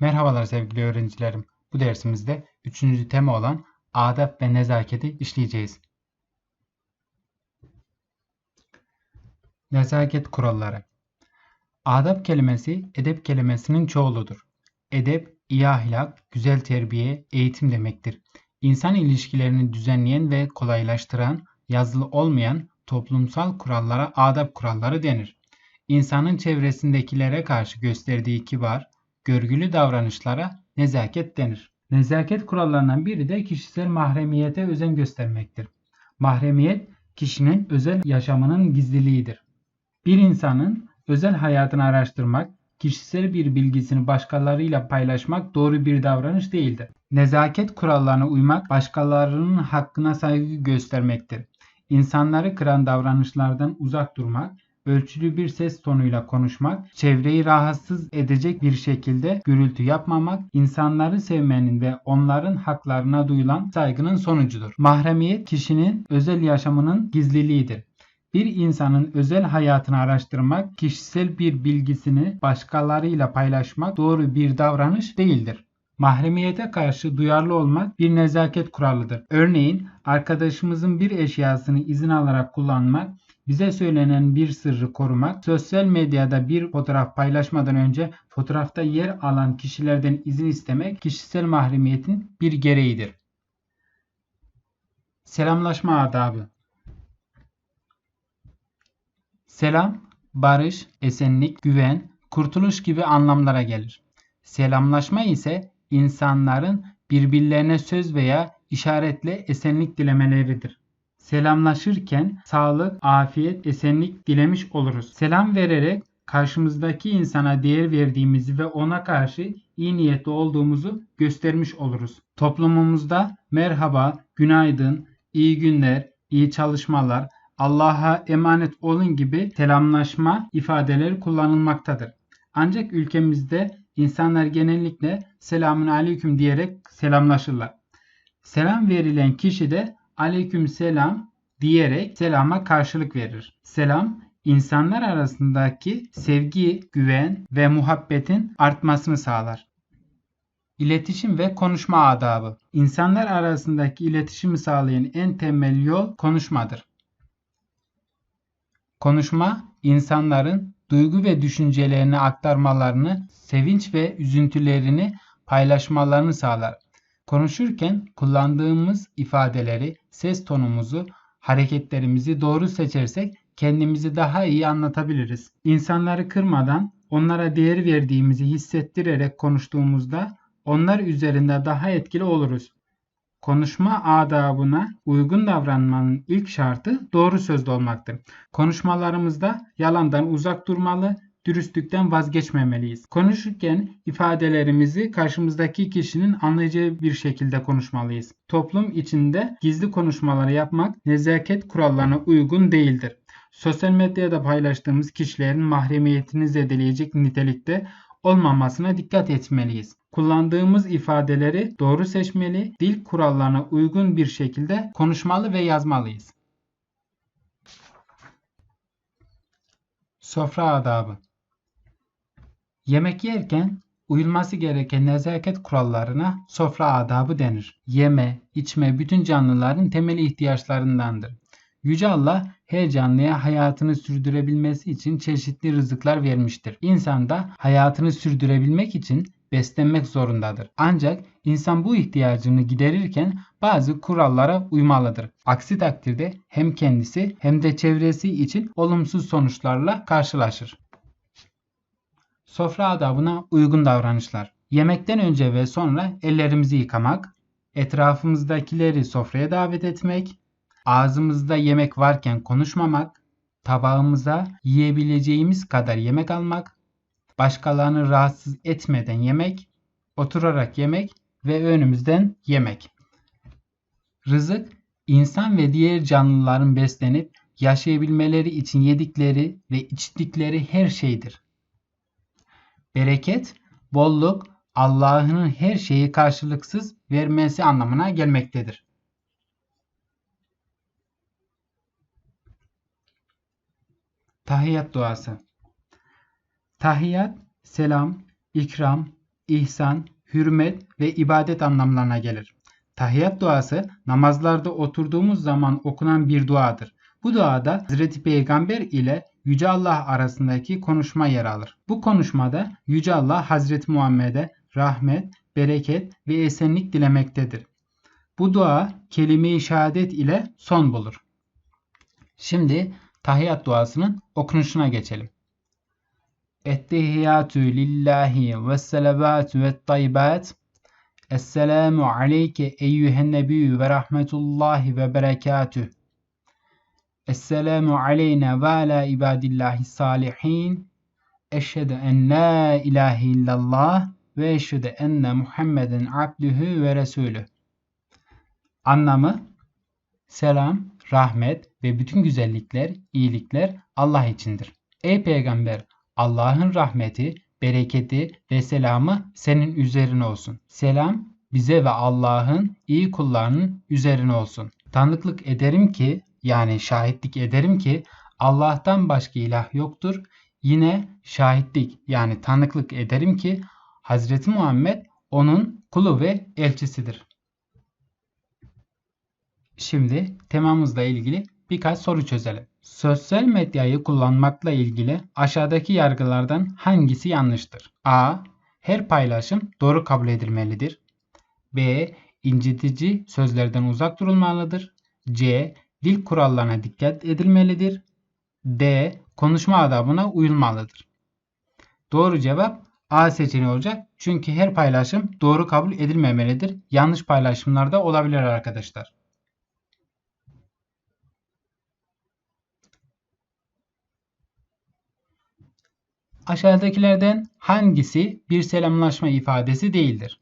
Merhabalar sevgili öğrencilerim. Bu dersimizde üçüncü tema olan adab ve nezaketi işleyeceğiz. Nezaket kuralları Adab kelimesi edep kelimesinin çoğuludur. Edep, iyi ahlak, güzel terbiye, eğitim demektir. İnsan ilişkilerini düzenleyen ve kolaylaştıran, yazılı olmayan toplumsal kurallara adab kuralları denir. İnsanın çevresindekilere karşı gösterdiği kibar, görgülü davranışlara nezaket denir. Nezaket kurallarından biri de kişisel mahremiyete özen göstermektir. Mahremiyet kişinin özel yaşamının gizliliğidir. Bir insanın özel hayatını araştırmak, kişisel bir bilgisini başkalarıyla paylaşmak doğru bir davranış değildir. Nezaket kurallarına uymak başkalarının hakkına saygı göstermektir. İnsanları kıran davranışlardan uzak durmak, ölçülü bir ses tonuyla konuşmak, çevreyi rahatsız edecek bir şekilde gürültü yapmamak, insanları sevmenin ve onların haklarına duyulan saygının sonucudur. Mahremiyet kişinin özel yaşamının gizliliğidir. Bir insanın özel hayatını araştırmak, kişisel bir bilgisini başkalarıyla paylaşmak doğru bir davranış değildir. Mahremiyete karşı duyarlı olmak bir nezaket kuralıdır. Örneğin arkadaşımızın bir eşyasını izin alarak kullanmak, bize söylenen bir sırrı korumak, sosyal medyada bir fotoğraf paylaşmadan önce fotoğrafta yer alan kişilerden izin istemek kişisel mahremiyetin bir gereğidir. Selamlaşma adabı Selam, barış, esenlik, güven, kurtuluş gibi anlamlara gelir. Selamlaşma ise insanların birbirlerine söz veya işaretle esenlik dilemeleridir. Selamlaşırken sağlık, afiyet, esenlik dilemiş oluruz. Selam vererek karşımızdaki insana değer verdiğimizi ve ona karşı iyi niyetli olduğumuzu göstermiş oluruz. Toplumumuzda merhaba, günaydın, iyi günler, iyi çalışmalar, Allah'a emanet olun gibi selamlaşma ifadeleri kullanılmaktadır. Ancak ülkemizde insanlar genellikle selamun aleyküm diyerek selamlaşırlar. Selam verilen kişi de aleyküm selam diyerek selama karşılık verir. Selam insanlar arasındaki sevgi, güven ve muhabbetin artmasını sağlar. İletişim ve konuşma adabı. İnsanlar arasındaki iletişimi sağlayan en temel yol konuşmadır. Konuşma, insanların duygu ve düşüncelerini aktarmalarını, sevinç ve üzüntülerini paylaşmalarını sağlar. Konuşurken kullandığımız ifadeleri, ses tonumuzu, hareketlerimizi doğru seçersek kendimizi daha iyi anlatabiliriz. İnsanları kırmadan onlara değer verdiğimizi hissettirerek konuştuğumuzda onlar üzerinde daha etkili oluruz. Konuşma adabına uygun davranmanın ilk şartı doğru sözlü olmaktır. Konuşmalarımızda yalandan uzak durmalı, dürüstlükten vazgeçmemeliyiz. Konuşurken ifadelerimizi karşımızdaki kişinin anlayacağı bir şekilde konuşmalıyız. Toplum içinde gizli konuşmaları yapmak nezaket kurallarına uygun değildir. Sosyal medyada paylaştığımız kişilerin mahremiyetini zedeleyecek nitelikte olmamasına dikkat etmeliyiz. Kullandığımız ifadeleri doğru seçmeli, dil kurallarına uygun bir şekilde konuşmalı ve yazmalıyız. Sofra adabı Yemek yerken uyulması gereken nezaket kurallarına sofra adabı denir. Yeme, içme bütün canlıların temel ihtiyaçlarındandır. Yüce Allah her canlıya hayatını sürdürebilmesi için çeşitli rızıklar vermiştir. İnsan da hayatını sürdürebilmek için beslenmek zorundadır. Ancak insan bu ihtiyacını giderirken bazı kurallara uymalıdır. Aksi takdirde hem kendisi hem de çevresi için olumsuz sonuçlarla karşılaşır. Sofra adabına uygun davranışlar. Yemekten önce ve sonra ellerimizi yıkamak, etrafımızdakileri sofraya davet etmek, ağzımızda yemek varken konuşmamak, tabağımıza yiyebileceğimiz kadar yemek almak, başkalarını rahatsız etmeden yemek, oturarak yemek ve önümüzden yemek. Rızık, insan ve diğer canlıların beslenip yaşayabilmeleri için yedikleri ve içtikleri her şeydir. Bereket, bolluk, Allah'ın her şeyi karşılıksız vermesi anlamına gelmektedir. Tahiyyat duası Tahiyyat, selam, ikram, ihsan, hürmet ve ibadet anlamlarına gelir. Tahiyyat duası namazlarda oturduğumuz zaman okunan bir duadır. Bu duada Hazreti Peygamber ile Yüce Allah arasındaki konuşma yer alır. Bu konuşmada Yüce Allah Hazreti Muhammed'e rahmet, bereket ve esenlik dilemektedir. Bu dua kelime-i şehadet ile son bulur. Şimdi tahiyyat duasının okunuşuna geçelim. Ettehiyyatü lillahi ve selavatü ve tayyibat. Esselamu aleyke eyyühen nebiyyü ve rahmetullahi ve berekatüh. Esselamu aleyna ve ala ibadillahi salihin. Eşhedü en la ilahe illallah ve eşhedü enne Muhammeden abdühü ve resulü. Anlamı selam, rahmet ve bütün güzellikler, iyilikler Allah içindir. Ey peygamber, Allah'ın rahmeti, bereketi ve selamı senin üzerine olsun. Selam bize ve Allah'ın iyi kullarının üzerine olsun. Tanıklık ederim ki yani şahitlik ederim ki Allah'tan başka ilah yoktur. Yine şahitlik yani tanıklık ederim ki Hazreti Muhammed onun kulu ve elçisidir. Şimdi temamızla ilgili birkaç soru çözelim. Sosyal medyayı kullanmakla ilgili aşağıdaki yargılardan hangisi yanlıştır? A. Her paylaşım doğru kabul edilmelidir. B. incitici sözlerden uzak durulmalıdır. C. Dil kurallarına dikkat edilmelidir. D. Konuşma adabına uyulmalıdır. Doğru cevap A seçeneği olacak. Çünkü her paylaşım doğru kabul edilmemelidir. Yanlış paylaşımlar da olabilir arkadaşlar. Aşağıdakilerden hangisi bir selamlaşma ifadesi değildir?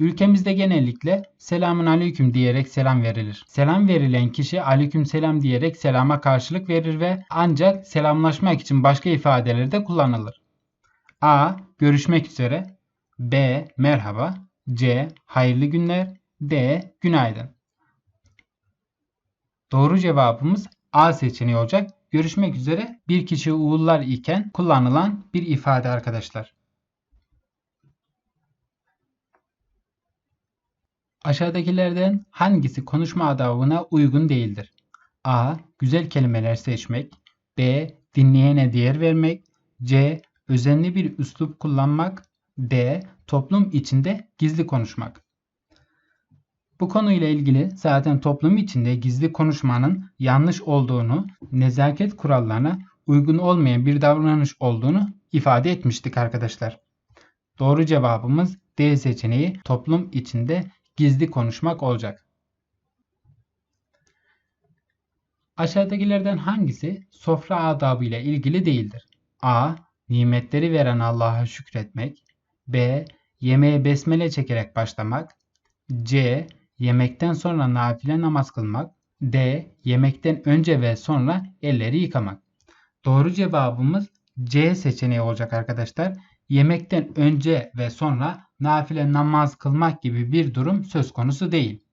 Ülkemizde genellikle selamun aleyküm diyerek selam verilir. Selam verilen kişi aleyküm selam diyerek selama karşılık verir ve ancak selamlaşmak için başka ifadeleri de kullanılır. A. Görüşmek üzere. B. Merhaba. C. Hayırlı günler. D. Günaydın. Doğru cevabımız A seçeneği olacak. Görüşmek üzere bir kişi uğurlar iken kullanılan bir ifade arkadaşlar. Aşağıdakilerden hangisi konuşma adabına uygun değildir? A. Güzel kelimeler seçmek. B. Dinleyene değer vermek. C. Özenli bir üslup kullanmak. D. Toplum içinde gizli konuşmak. Bu konuyla ilgili zaten toplum içinde gizli konuşmanın yanlış olduğunu, nezaket kurallarına uygun olmayan bir davranış olduğunu ifade etmiştik arkadaşlar. Doğru cevabımız D seçeneği toplum içinde gizli konuşmak olacak. Aşağıdakilerden hangisi sofra adabı ile ilgili değildir? A. Nimetleri veren Allah'a şükretmek. B. Yemeğe besmele çekerek başlamak. C. Yemekten sonra nafile namaz kılmak. D. Yemekten önce ve sonra elleri yıkamak. Doğru cevabımız C seçeneği olacak arkadaşlar. Yemekten önce ve sonra nafile namaz kılmak gibi bir durum söz konusu değil.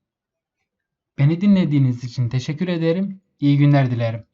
Beni dinlediğiniz için teşekkür ederim. İyi günler dilerim.